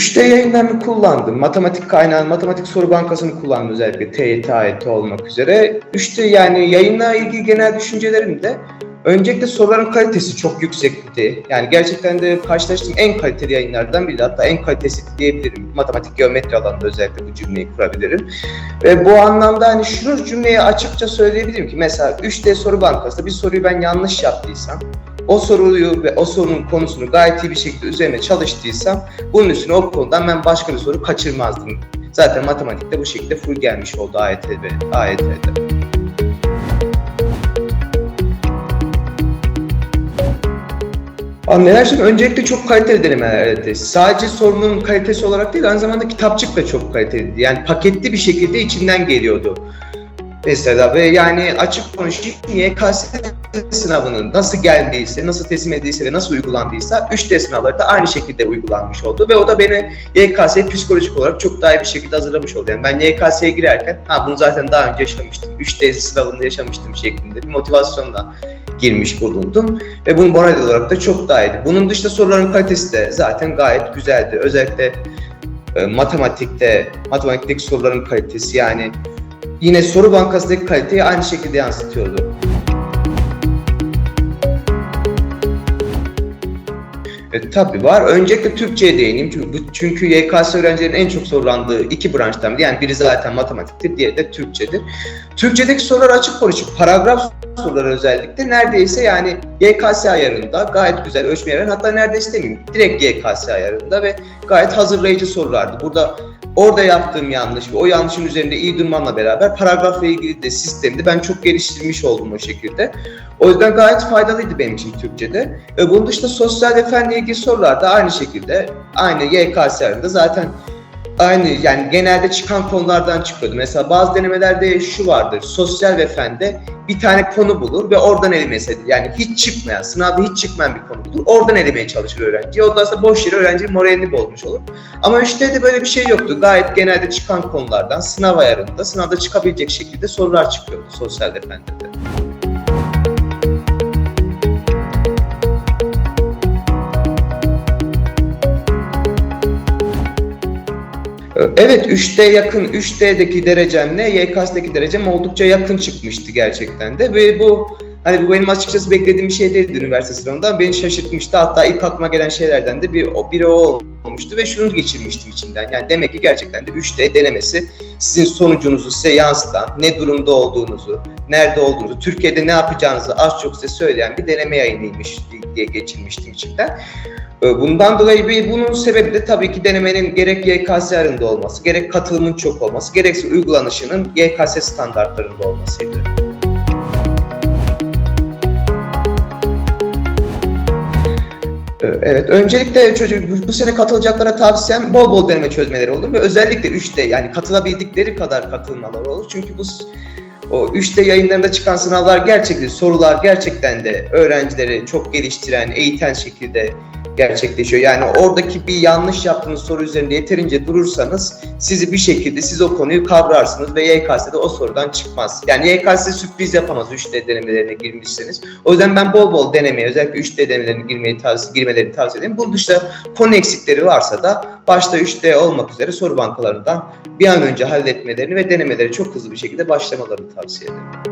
3D yayınlarını kullandım. Matematik kaynağı, matematik soru bankasını kullandım özellikle TYT, AYT olmak üzere. 3D yani yayınla ilgili genel düşüncelerim de öncelikle soruların kalitesi çok yüksekti. Yani gerçekten de karşılaştığım en kaliteli yayınlardan biri hatta en kalitesi diyebilirim. Matematik geometri alanında özellikle bu cümleyi kurabilirim. Ve bu anlamda hani şunu cümleyi açıkça söyleyebilirim ki mesela 3D soru bankasında bir soruyu ben yanlış yaptıysam o soruyu ve o sorunun konusunu gayet iyi bir şekilde üzerine çalıştıysam bunun üstüne o konudan ben başka bir soru kaçırmazdım. Zaten matematikte bu şekilde full gelmiş oldu AYT ve AYT'de. Abi neler söyleyeyim? Öncelikle çok kaliteli denemeler evet. Sadece sorunun kalitesi olarak değil, aynı zamanda kitapçık da çok kaliteliydi. Yani paketli bir şekilde içinden geliyordu. Mesela ve yani açık konuşayım YKS sınavının nasıl geldiyse, nasıl teslim edildiyse ve nasıl uygulandıysa 3D sınavları da aynı şekilde uygulanmış oldu ve o da beni YKS'ye psikolojik olarak çok daha iyi bir şekilde hazırlamış oldu. Yani ben YKS'ye girerken ha bunu zaten daha önce yaşamıştım, 3D sınavında yaşamıştım şeklinde bir motivasyonla girmiş bulundum ve bunun moral olarak da çok daha iyiydi. Bunun dışında soruların kalitesi de zaten gayet güzeldi. Özellikle e, matematikte, matematikteki soruların kalitesi yani yine soru bankasındaki kaliteyi aynı şekilde yansıtıyordu. E, tabii var. Öncelikle Türkçe'ye değineyim. Çünkü, çünkü YKS öğrencilerin en çok sorulandığı iki branştan biri. Yani biri zaten matematiktir, diğeri de Türkçedir. Türkçedeki sorular açık konuşup paragraf soruları özellikle neredeyse yani YKS ayarında gayet güzel ölçmeye veren hatta neredeyse demeyeyim direkt YKS ayarında ve gayet hazırlayıcı sorulardı. Burada orada yaptığım yanlış ve o yanlışın üzerinde iyi durmamla beraber paragrafla ilgili de sistemde ben çok geliştirmiş oldum o şekilde. O yüzden gayet faydalıydı benim için Türkçe'de. Ve bunun dışında sosyal ve fenle ilgili sorular da aynı şekilde aynı YKS ayarında zaten aynı yani genelde çıkan konulardan çıkıyordu. Mesela bazı denemelerde şu vardır. Sosyal ve fende bir tane konu bulur ve oradan elemesi. Yani hiç çıkmayan, sınavda hiç çıkmayan bir konu bulur. Oradan elemeye çalışır öğrenci. Ondan sonra boş yere öğrencinin moralini bozmuş olur. Ama 3D'de böyle bir şey yoktu. Gayet genelde çıkan konulardan sınav ayarında, sınavda çıkabilecek şekilde sorular çıkıyordu sosyal ve fende de. Evet 3D yakın 3D'deki derecemle YKS'deki derecem oldukça yakın çıkmıştı gerçekten de ve bu hani bu benim açıkçası beklediğim bir şey değildi üniversite sınavında. Beni şaşırtmıştı. Hatta ilk aklıma gelen şeylerden de bir biri o olmuştu ve şunu geçirmiştim içimden. Yani demek ki gerçekten de 3D denemesi sizin sonucunuzu size yansıtan, ne durumda olduğunuzu, nerede olduğunuzu, Türkiye'de ne yapacağınızı az çok size söyleyen bir deneme yayınıymış diye geçirmiştim içimden. Ee, Bundan dolayı bir bunun sebebi de tabii ki denemenin gerek YKS ayarında olması, gerek katılımın çok olması, gerekse uygulanışının YKS standartlarında olmasıydı. Evet, öncelikle çocuk bu- sene katılacaklara tavsiyem bol bol deneme çözmeleri olur ve özellikle 3D yani katılabildikleri kadar katılmaları olur. Çünkü bu o 3D yayınlarında çıkan sınavlar gerçekten sorular gerçekten de öğrencileri çok geliştiren, eğiten şekilde gerçekleşiyor. Yani oradaki bir yanlış yaptığınız soru üzerinde yeterince durursanız sizi bir şekilde siz o konuyu kavrarsınız ve YKS'de o sorudan çıkmaz. Yani YKS sürpriz yapamaz 3D denemelerine girmişseniz. O yüzden ben bol bol denemeye özellikle 3D denemelerine girmeyi tavsiye, girmelerini tavsiye ederim. Bunun dışında konu eksikleri varsa da başta 3D olmak üzere soru bankalarından bir an önce halletmelerini ve denemeleri çok hızlı bir şekilde başlamalarını tavsiye ederim.